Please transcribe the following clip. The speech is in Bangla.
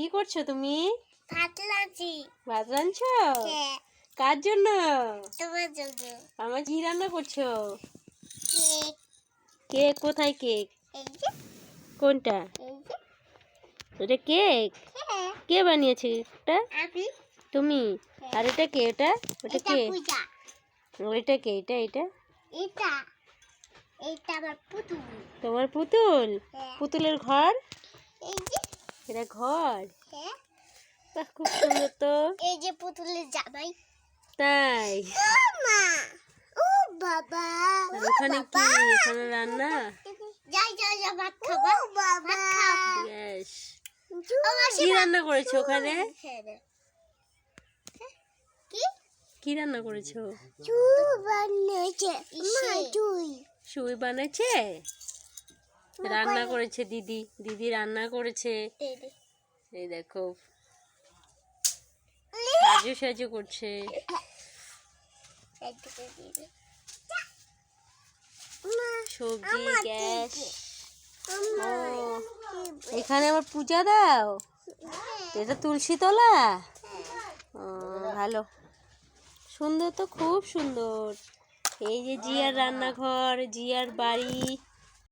কি করছ তুমি? ভাত লাগছি ভাত রাঁধছো? হ্যাঁ। কার জন্য? তোমার জন্য। আমার কি রান্না করছ? কেক। কেক কোথায় কেক? কোনটা? এটা কেক? হ্যাঁ। কে বানিয়েছে এটা? তুমি? আর এটা কে এটা? ওটা কে? ওইটা কে? এটা এটা? এটা। এটা আমার পুতুল। তোমার পুতুল? হ্যাঁ। পুতুলের ঘর? এটা ঘর। হ্যাঁ। বাহ, খুব সুন্দর তো। এই যে পুতুলের জামাই। তাই। মা ও বাবা। ওখানে কি? এখানে রান্না? যাই যাই যাই ভাত খাবা। বাবা। গ্যাস কি রান্না করেছ ওখানে? কি? কি রান্না করেছ? চুল বানিয়েছে মা চুই সুই বানাচ্ছে রান্না করেছে দিদি দিদি রান্না করেছে। এই দেখো। সাজু সাজু করছে। সবজি গ্যাস। এখানে আবার পূজা দাও? এটা তুলসী তলা? ও ভালো। সুন্দর তো খুব সুন্দর। এই যে জিয়ার রান্নাঘর জিয়ার বাড়ি।